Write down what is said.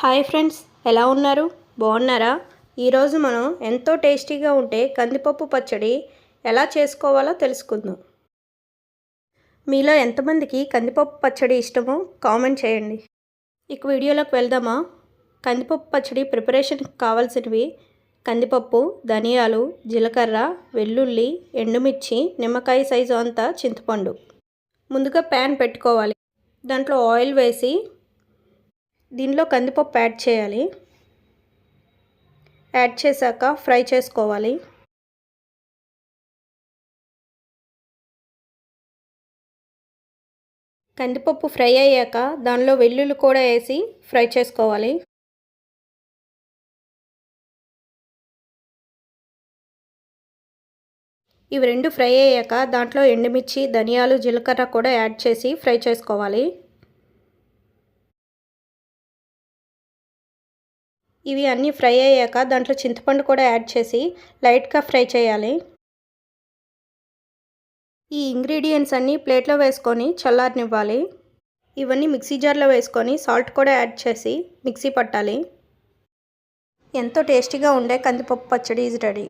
Hi friends ఎలా ఉన్నారు? బాగున్నారా? ఈరోజు మనం ఎంతో టేస్టీగా ఉంటే కందిపప్పు పచ్చడి ఎలా చేసుకోవాలో తెలుసుకుందాం. మీలో ఎంతమందికి కందిపప్పు పచ్చడి ఇష్టమో కామెంట్ చేయండి. ఇక వీడియోలోకి వెళ్దామా? కందిపప్పు పచ్చడి ప్రిపరేషన్కి కావాల్సినవి కందిపప్పు ధనియాలు జీలకర్ర వెల్లుల్లి ఎండుమిర్చి నిమ్మకాయ సైజు అంతా చింతపండు. ముందుగా ప్యాన్ పెట్టుకోవాలి. దాంట్లో ఆయిల్ వేసి దీనిలో కందిపప్పు యాడ్ చేయాలి. యాడ్ చేశాక ఫ్రై చేసుకోవాలి. కందిపప్పు ఫ్రై అయ్యాక దానిలో వెల్లుల్లి కూడా వేసి ఫ్రై చేసుకోవాలి. ఇవి రెండు ఫ్రై అయ్యాక దాంట్లో ఎండుమిర్చి ధనియాలు జీలకర్ర కూడా యాడ్ చేసి ఫ్రై చేసుకోవాలి. ఇవి అన్నీ ఫ్రై అయ్యాక దాంట్లో చింతపండు కూడా యాడ్ చేసి లైట్గా ఫ్రై చేయాలి. ఈ ఇంగ్రీడియంట్స్ అన్నీ ప్లేట్లో వేసుకొని చల్లారనివ్వాలి. ఇవన్నీ మిక్సీ జార్లో వేసుకొని సాల్ట్ కూడా యాడ్ చేసి మిక్సీ పట్టాలి. ఎంతో టేస్టీగా ఉండే కందిపప్పు పచ్చడి ఈజ్ రెడీ.